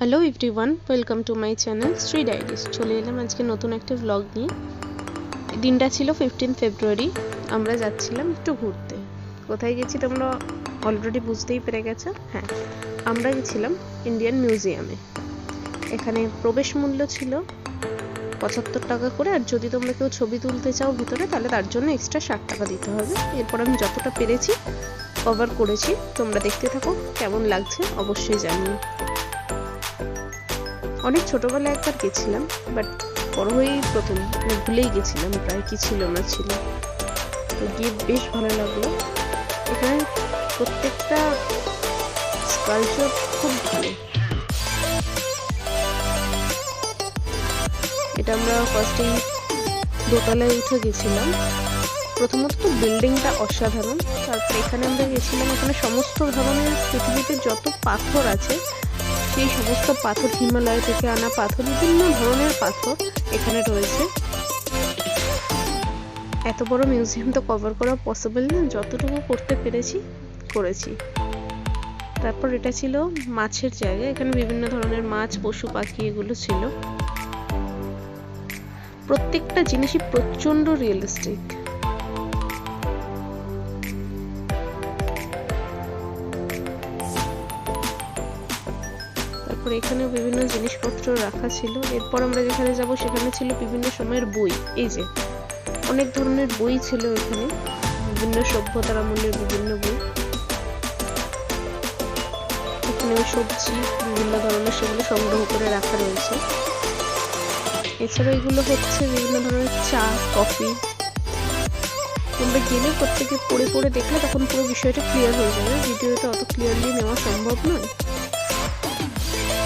Hello everyone welcome to my channel Shri diaries চলে এলাম আজকে নতুন একটা ব্লগ নিয়ে। দিনটা ছিল ফিফটিন ফেব্রুয়ারি আমরা যাচ্ছিলাম একটু ঘুরতে। কোথায় গেছি তোমরা অলরেডি বুঝতেই পেরে গেছো? হ্যাঁ আমরা গেছিলাম ইন্ডিয়ান মিউজিয়ামে এখানে প্রবেশ মূল্য ছিল পঁচাত্তর টাকা করে, আর যদি তোমরা কেউ ছবি তুলতে চাও ভিতরে, তাহলে তার জন্য এক্সট্রা ষাট টাকা দিতে হবে। এরপর আমি যতটা পেরেছি কভার করেছি। তোমরা দেখতে থাকো, কেমন লাগছে অবশ্যই জানিও। অনেক ছোটবেলায় একবার গেছিলাম বাট বড় হয়েই প্রথম মানে ভুলেই গেছিলাম, প্রায় কি ছিল না ছিল। তো গিয়ে বেশ ভালো লাগল। এখানে প্রত্যেকটা স্কালচার খুব ভালো। এটা আমরা ফার্স্টেই দোতলায় উঠে গেছিলাম। প্রথমত তো বিল্ডিংটা অসাধারণ। তারপর এখানে আমরা গেছিলাম, এখানে সমস্ত ধরনের পৃথিবীতে যত পাথর আছে সেই সমস্ত পাথর হিমালয় থেকে আনা পাথর, বিভিন্ন ধরনের পাথর এখানে রয়েছে। এত বড় মিউজিয়াম তো কভার করা পসিবল না, যতটুকু করতে পেরেছি, করেছি। তারপর এটা ছিল মাছের জায়গা, এখানে বিভিন্ন ধরনের মাছ, পশু, পাখি এগুলো ছিল। প্রত্যেকটা জিনিসই প্রচণ্ড রিয়েলিস্টিক তারপর এখানে বিভিন্ন জিনিসপত্র রাখা ছিল। এরপর আমরা যেখানে যাব সেখানে ছিল বিভিন্ন সময়ের বই। এই যে, অনেক ধরনের বই ছিল এখানে। বিভিন্ন সভ্যতার আমলের বিভিন্ন বই। এখানে সবজি, বিভিন্ন ধরনের সেগুলো সংগ্রহ করে রাখা রয়েছে। এছাড়া এগুলো হচ্ছে বিভিন্ন ধরনের চা, কফি। তোমরা গেলে প্রত্যেকে পড়ে পড়ে দেখলে তখন পুরো বিষয়টা ক্লিয়ার হয়ে যাবে। ভিডিওতে অত ক্লিয়ারলি নেওয়া সম্ভব নয়।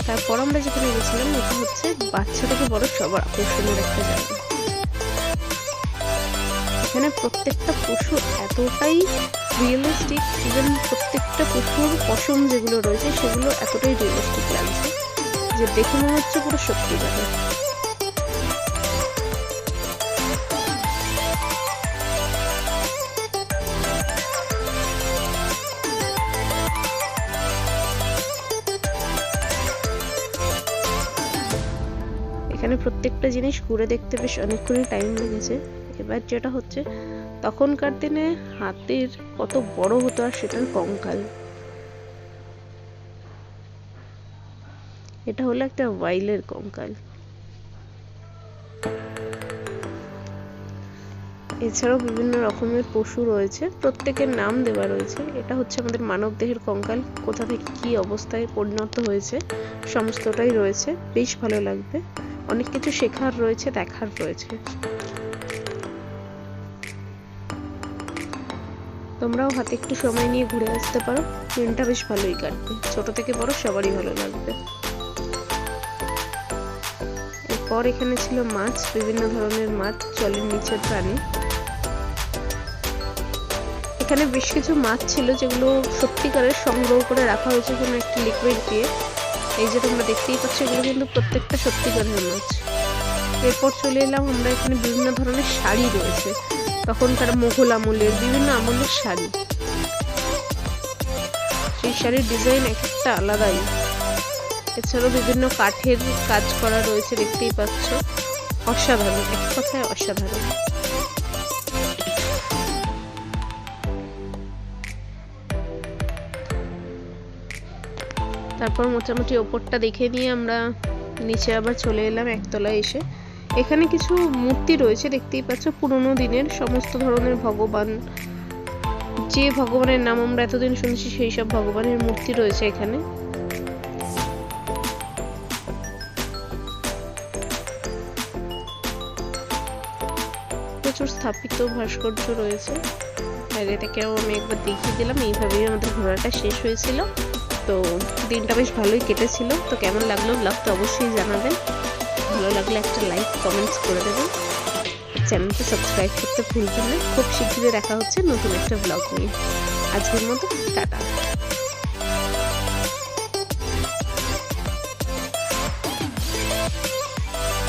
তারপর আমরা যেখানে গেছিলাম, এটা হচ্ছে বাচ্চা থেকে বড় সবার আকর্ষণীয় একটা জায়গা এখানে প্রত্যেকটা পশু এতটাই রিয়েলিস্টিক ইভেন প্রত্যেকটা পশুর পশম যেগুলো রয়েছে, সেগুলো এতটাই রিয়েলিস্টিক লাগছে যে দেখে মনে হচ্ছে পুরো সত্যি এখানে প্রত্যেকটা জিনিস ঘুরে দেখতে বেশ অনেকক্ষণই টাইম লেগেছে। এবার যেটা হচ্ছে, তখনকার দিনে হাতির কত বড় হতো আর সেটার কঙ্কাল। এটা হলো একটা ওয়াইলের কঙ্কাল। এছাড়াও বিভিন্ন রকমের পশু রয়েছে, প্রত্যেকের নাম দেওয়া রয়েছে। এটা হচ্ছে আমাদের মানব দেহের কঙ্কাল, কোথা থেকে কি অবস্থায় পরিণত হয়েছে, সমস্তটাই রয়েছে। বেশ ভালো লাগবে। অনেক কিছু শেখার রয়েছে, দেখার রয়েছে। তোমরাও হাতে একটু সময় নিয়ে ঘুরে আসতে পারো। দিনটা বেশ ভালোই কাটবে। ছোট থেকে বড় সবারই ভালো লাগবে। এরপর এখানে ছিল মাছ, বিভিন্ন ধরনের মাছ, জলের নিচের প্রাণী। এখানে বেশ কিছু মাছ ছিল যেগুলো সত্যিকারের সংগ্রহ করে রাখা হয়েছে কোনো একটা লিকুইড দিয়ে। এই যে তোমরা দেখতেই পাচ্ছ, এগুলো কিন্তু প্রত্যেকটা সত্যিকারের মাছ এরপর চলে এলাম, আমরা এখানে বিভিন্ন ধরনের শাড়ি রয়েছে। তখনকার মোঘল আমলের বিভিন্ন আমলের শাড়ি। সেই শাড়ির ডিজাইন এক একটা আলাদাই। এছাড়াও বিভিন্ন কাঠের কাজ করা রয়েছে, দেখতেই পাচ্ছ। অসাধারণ, এক কথায় অসাধারণ। তারপর মোটামুটি ওপরটা দেখে নিয়ে আমরা নিচে আবার চলে এলাম একতলায় এসে। এখানে কিছু মূর্তি রয়েছে, দেখতেই পাচ্ছ, পুরোনো দিনের সমস্ত ধরনের ভগবান। যে ভগবানের নাম আমরা এতদিন শুনেছি, সেই সব ভগবানের মূর্তি রয়েছে এখানে। প্রচুর স্থাপিত ভাস্কর্য রয়েছে। আর এটাকেও আমি একবার দেখিয়ে দিলাম, এইভাবেই আমাদের ঘোরাটা শেষ হয়েছিল। তো দিনটা বেশ ভালোই কেটেছিল। তো কেমন লাগল ব্লগটা অবশ্যই জানাবেন। ভালো লাগলে একটা লাইক কমেন্টস করে দেবেন। চ্যানেলটা সাবস্ক্রাইব করতে ভুলবেন না। খুব শীঘ্রই দেখা হচ্ছে নতুন একটা ব্লগ নিয়ে। আজকের মতো, টাটা।